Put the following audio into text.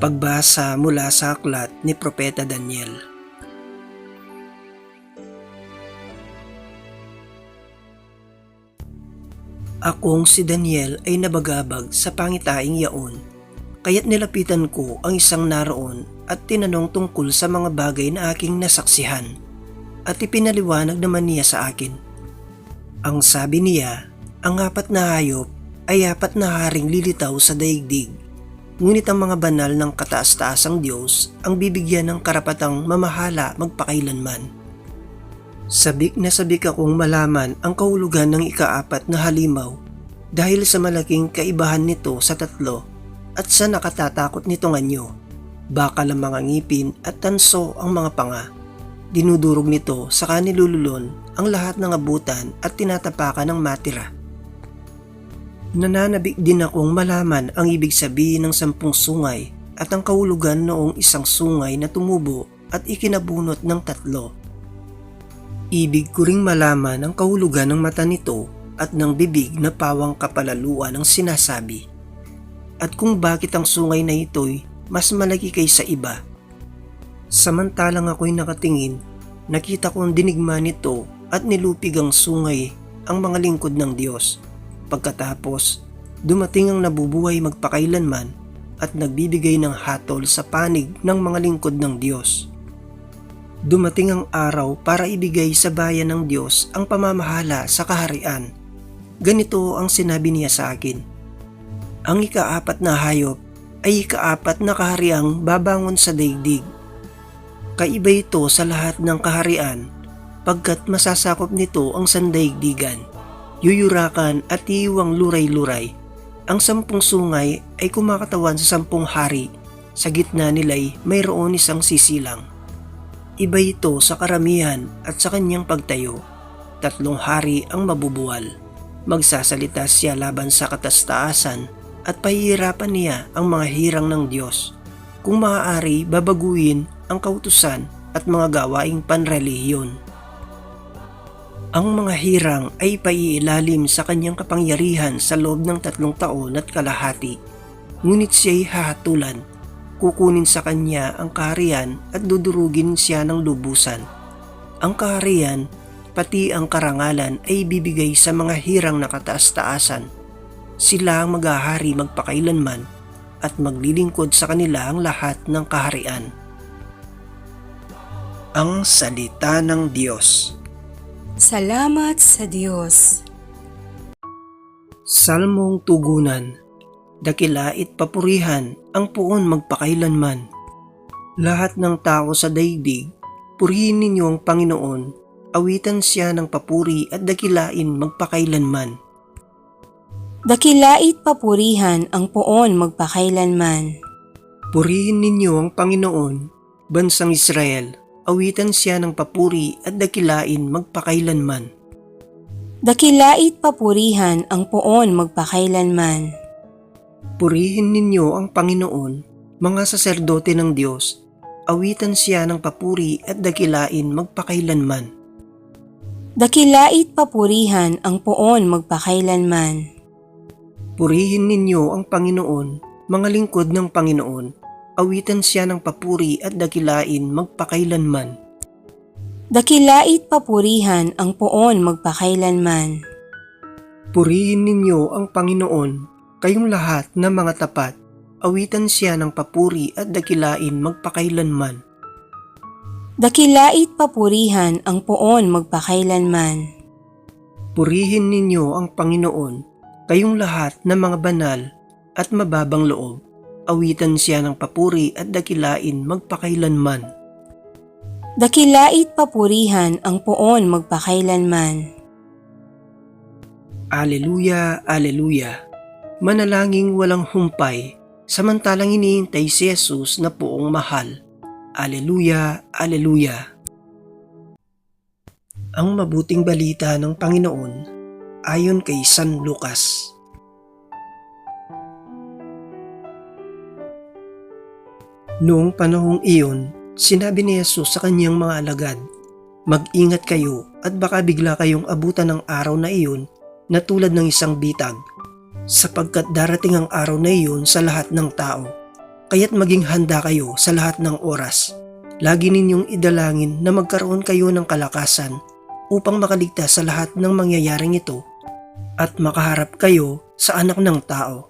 Pagbasa mula sa aklat ni Propeta Daniel. Akong si Daniel ay nabagabag sa pangitaing yaon, kaya't nilapitan ko ang isang naroon at tinanong tungkol sa mga bagay na aking nasaksihan, at ipinaliwanag naman niya sa akin. Ang sabi niya, ang apat na hayop ay apat na haring lilitaw sa daigdig Ngunit ang mga banal ng kataas-taasang Diyos ang bibigyan ng karapatang mamahala magpakailanman. Sabik na sabik akong malaman ang kahulugan ng ikaapat na halimaw dahil sa malaking kaibahan nito sa tatlo at sa nakatatakot nitong anyo. Bakal ang mga ngipin at tanso ang mga panga. Dinudurog nito sa kanilululon ang lahat ng abutan at tinatapakan ng matira. Nananabik din akong malaman ang ibig sabihin ng sampung sungay at ang kahulugan noong isang sungay na tumubo at ikinabunot ng tatlo. Ibig ko ring malaman ang kahulugan ng mata nito at ng bibig na pawang kapalaluan ng sinasabi. At kung bakit ang sungay na ito'y mas malaki kaysa iba. Samantalang ako'y nakatingin, nakita kong dinigma nito at nilupig ang sungay ang mga lingkod ng Diyos Pagkatapos, dumating ang nabubuhay magpakailanman at nagbibigay ng hatol sa panig ng mga lingkod ng Diyos. Dumating ang araw para ibigay sa bayan ng Diyos ang pamamahala sa kaharian. Ganito ang sinabi niya sa akin. Ang ikaapat na hayop ay ikaapat na kahariang babangon sa daigdig. Kaiba ito sa lahat ng kaharian pagkat masasakop nito ang sandaigdigan yuyurakan at iiwang luray-luray. Ang sampung sungay ay kumakatawan sa sampung hari. Sa gitna nila'y mayroon isang sisilang. Iba ito sa karamihan at sa kanyang pagtayo. Tatlong hari ang mabubuwal. Magsasalita siya laban sa katastaasan at pahihirapan niya ang mga hirang ng Diyos. Kung maaari, babaguhin ang kautusan at mga gawaing panrelihiyon. Ang mga hirang ay paiilalim sa kanyang kapangyarihan sa loob ng tatlong taon at kalahati. Ngunit siya'y hahatulan. Kukunin sa kanya ang kaharian at dudurugin siya ng lubusan. Ang kaharian, pati ang karangalan ay bibigay sa mga hirang nakataas-taasan. Sila ang maghahari magpakailanman at maglilingkod sa kanila ang lahat ng kaharian. Ang Salita ng Diyos Salamat sa Diyos. Salmong Tugunan Dakilait papurihan ang puon magpakailanman. Lahat ng tao sa daigdig, purihin ninyo ang Panginoon, awitan siya ng papuri at dakilain magpakailanman. Dakilait papurihan ang poon magpakailanman. Purihin ninyo ang Panginoon, bansang Israel, awitan siya ng papuri at dakilain magpakailanman. Dakilait papurihan ang poon magpakailanman. Purihin ninyo ang Panginoon, mga saserdote ng Diyos, awitan siya ng papuri at dakilain magpakailanman. Dakilait papurihan ang poon magpakailanman. Purihin ninyo ang Panginoon, mga lingkod ng Panginoon, awitan siya ng papuri at dakilain magpakailanman. Dakilait papurihan ang poon magpakailanman. Purihin ninyo ang Panginoon, kayong lahat na mga tapat, awitan siya ng papuri at dakilain magpakailanman. Dakilait papurihan ang poon magpakailanman. Purihin ninyo ang Panginoon, kayong lahat na mga banal at mababang loob, awitan siya ng papuri at dakilain magpakailanman. Dakilait papurihan ang poon magpakailanman. Aleluya, Aleluya. Manalangin walang humpay, samantalang iniintay si Jesus na poong mahal. Aleluya, Aleluya. Ang mabuting balita ng Panginoon ayon kay San Lucas. Noong panahong iyon, sinabi ni Yesus sa kanyang mga alagad, Mag-ingat kayo at baka bigla kayong abutan ng araw na iyon na tulad ng isang bitag, sapagkat darating ang araw na iyon sa lahat ng tao. Kaya't maging handa kayo sa lahat ng oras. Lagi ninyong idalangin na magkaroon kayo ng kalakasan upang makaligtas sa lahat ng mangyayaring ito at makaharap kayo sa anak ng tao